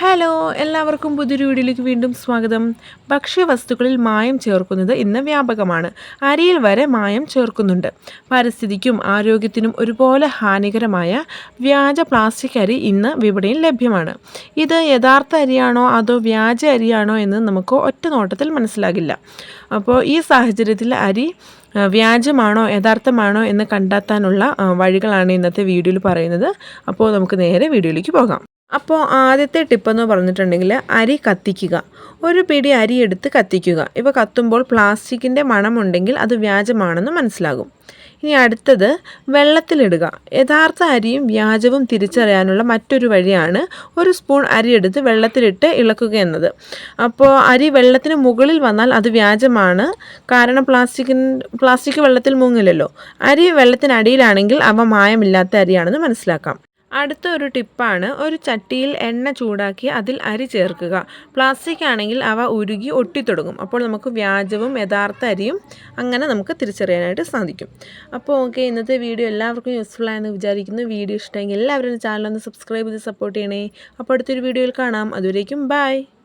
Hello എല്ലാവർക്കും പുതിയൊരു വീഡിയോയിലേക്ക് വീണ്ടും സ്വാഗതം. ഭക്ഷ്യവസ്തുക്കളിൽ മായം ചേർക്കുന്നത് ഇന്ന് വ്യാപകമാണ്. അരിയിൽ വരെ മായം ചേർക്കുന്നുണ്ട്. പരിസ്ഥിതിക്കും ആരോഗ്യത്തിനും ഒരുപോലെ ഹാനികരമായ വ്യാജ പ്ലാസ്റ്റിക് അരി ഇന്ന് വിപണിയിൽ ലഭ്യമാണ്. ഇത് യഥാർത്ഥ അരിയാണോ അതോ വ്യാജ അരിയാണോ എന്ന് നമുക്ക് ഒറ്റ നോട്ടത്തിൽ മനസ്സിലാകില്ല. അപ്പോൾ ഈ സാഹചര്യത്തിൽ അരി വ്യാജമാണോ യഥാർത്ഥമാണോ എന്ന് കണ്ടെത്താനുള്ള വഴികളാണ് ഇന്നത്തെ വീഡിയോയിൽ പറയുന്നത്. അപ്പോൾ നമുക്ക് നേരെ വീഡിയോയിലേക്ക് പോകാം. അപ്പോൾ ആദ്യത്തെ ടിപ്പെന്ന് പറഞ്ഞിട്ടുണ്ടെങ്കിൽ അരി കത്തിക്കുക. ഒരു പിടി അരി എടുത്ത് കത്തിക്കുക. ഇവ കത്തുമ്പോൾ പ്ലാസ്റ്റിക്കിന്റെ മണമുണ്ടെങ്കിൽ അത് വ്യാജമാണെന്ന് മനസ്സിലാകും. ഇനി അടുത്തത് വെള്ളത്തിലിടുക. യഥാർത്ഥ അരിയും വ്യാജവും തിരിച്ചറിയാനുള്ള മറ്റൊരു വഴിയാണ് ഒരു സ്പൂൺ അരി എടുത്ത് വെള്ളത്തിലിട്ട് ഇളക്കുക എന്നത്. അപ്പോൾ അരി വെള്ളത്തിന് മുകളിൽ വന്നാൽ അത് വ്യാജമാണ്. കാരണം പ്ലാസ്റ്റിക്കിൻ പ്ലാസ്റ്റിക് വെള്ളത്തിൽ മുങ്ങില്ലല്ലോ. അരി വെള്ളത്തിനടിയിലാണെങ്കിൽ അവ മായമില്ലാത്ത അരിയാണെന്ന് മനസ്സിലാക്കാം. അടുത്ത ഒരു ടിപ്പാണ് ഒരു ചട്ടിയിൽ എണ്ണ ചൂടാക്കി അതിൽ അരി ചേർക്കുക. പ്ലാസ്റ്റിക് ആണെങ്കിൽ അവ ഉരുകി ഒട്ടിത്തുടങ്ങും. അപ്പോൾ നമുക്ക് വ്യാജവും യഥാർത്ഥ അരിയും അങ്ങനെ നമുക്ക് തിരിച്ചറിയാനായിട്ട് സാധിക്കും. അപ്പോൾ ഓക്കെ ഇന്നത്തെ വീഡിയോ എല്ലാവർക്കും യൂസ്ഫുൾ ആയെന്ന് വിചാരിക്കുന്നു. വീഡിയോ ഇഷ്ടമെങ്കിൽ എല്ലാവരും ചാനൽ ഒന്ന് സബ്സ്ക്രൈബ് ചെയ്ത് സപ്പോർട്ട് ചെയ്യണേ. അപ്പോൾ അടുത്തൊരു വീഡിയോയിൽ കാണാം. അതുവരേക്കും ബൈ